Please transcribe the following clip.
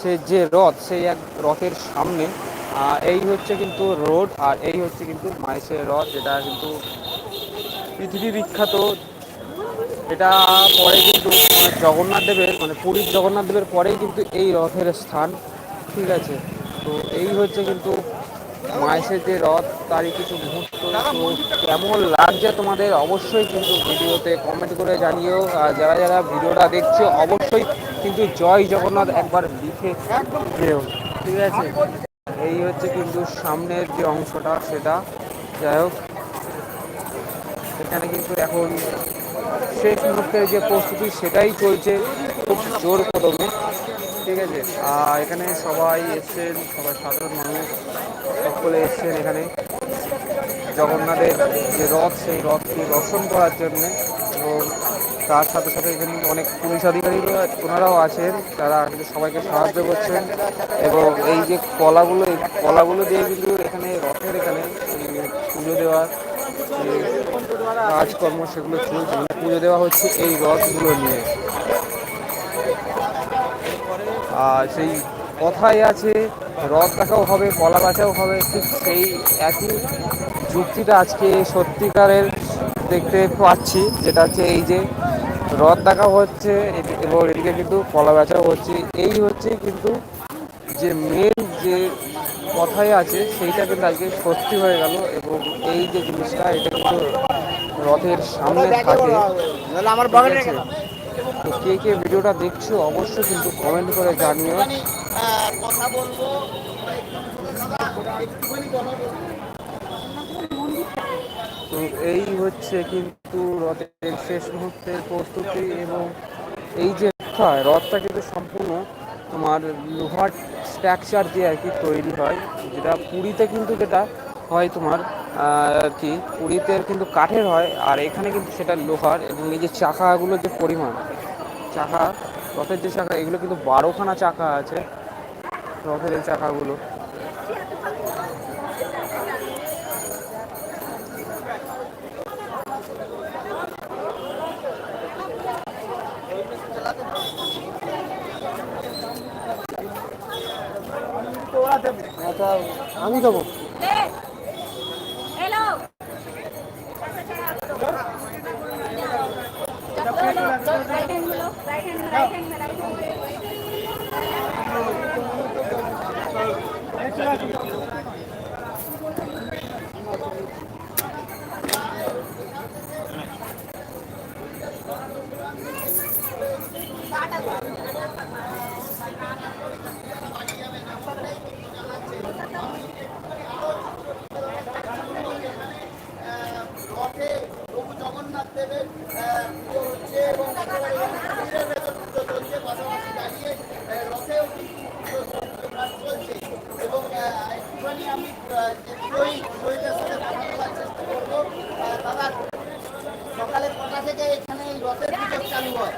সে যে রথ সেই এক রথের সামনে এই হচ্ছে কিন্তু রোড আর এই হচ্ছে কিন্তু মাইসের রথ, যেটা কিন্তু পৃথিবী বিখ্যাত। এটা পরে কিন্তু জগন্নাথ দেবের মানে পুরীর জগন্নাথ দেবের পরেই কিন্তু এই রথের স্থান, ঠিক আছে? তো এই হচ্ছে কিন্তু মায়ের যে রথ, তারই কিছু মুহূর্ত। কেমন লাগছে তোমাদের? অবশ্যই কিন্তু ভিডিওতে কমেন্ট করে জানিও। আর যারা যারা ভিডিওটা দেখছ, অবশ্যই কিন্তু জয় জগন্নাথ একবার লিখে ঠিক আছে। এই হচ্ছে কিন্তু সামনের যে অংশটা সেটা। যাই হোক এখানে কিন্তু এখন শেষ মুহূর্তের যে প্রস্তুতি সেটাই চলছে খুব জোর কদমে। ঠিক আছে? আর এখানে সবাই এসছেন সবাই সাধারণ মানুষ সকলে এসছেন এখানে। জগন্নাথের যে রথ, সেই রথকে দর্শন করার জন্যে এবং তার সাথে সাথে এখানে অনেক পুলিশ আধিকারিকরা ওনারাও আছেন, তারা সবাইকে সাহায্য করছেন এবং এই যে কলাগুলো, এই কলাগুলো দিয়ে কিন্তু এখানে রথের এখানে পুজো দেওয়ার যে কাজকর্ম, সেগুলো মানে পুজো দেওয়া হচ্ছে এই রথগুলো নিয়ে। আর সেই কথাই আছে, রথ দেখাও হবে, কলা বাঁচাও হবে, ঠিক সেই একই যুক্তিটা আজকে সত্যিকারের দেখতে পাচ্ছি, যেটা হচ্ছে এই যে রথ দেখা হচ্ছে এবং এদিকে কিন্তু কলা বেচাও হচ্ছে। এই হচ্ছে কিন্তু যে মেন যে কথাই আছে, সেইটা কিন্তু আজকে সত্যি হয়ে গেল এবং এই যে জিনিসটা, এটা কিন্তু রথের সামনে থাকে? তো কে কে ভিডিওটা দেখছ অবশ্যই কিন্তু কমেন্ট করে জানিও। কথা বলব তো এই হচ্ছে কিন্তু রথের শেষ মুহূর্তের প্রস্তুতি এবং এই যে রথটা রথটা কিন্তু সম্পূর্ণ তোমার লোহার স্ট্রাকচার দিয়ে আর কি তৈরি হয়। যেটা পুরীতে কিন্তু যেটা হয় তোমার আর কি পুরীতে কিন্তু কাঠের হয়, আর এখানে কিন্তু সেটা লোহার এবং এই যে চাকাগুলো যে পরিমাণ, চাকা, রথের যে চাকা, এগুলো কিন্তু বারোখানা চাকা আছে। রথের এই চাকাগুলো। আমি দেবো Hello. Right আমি পুরোই শরীরের সাথে কথা চেষ্টা করব বাবা সকালে কটা থেকে এখানে এই রথের পুজো চালু হয়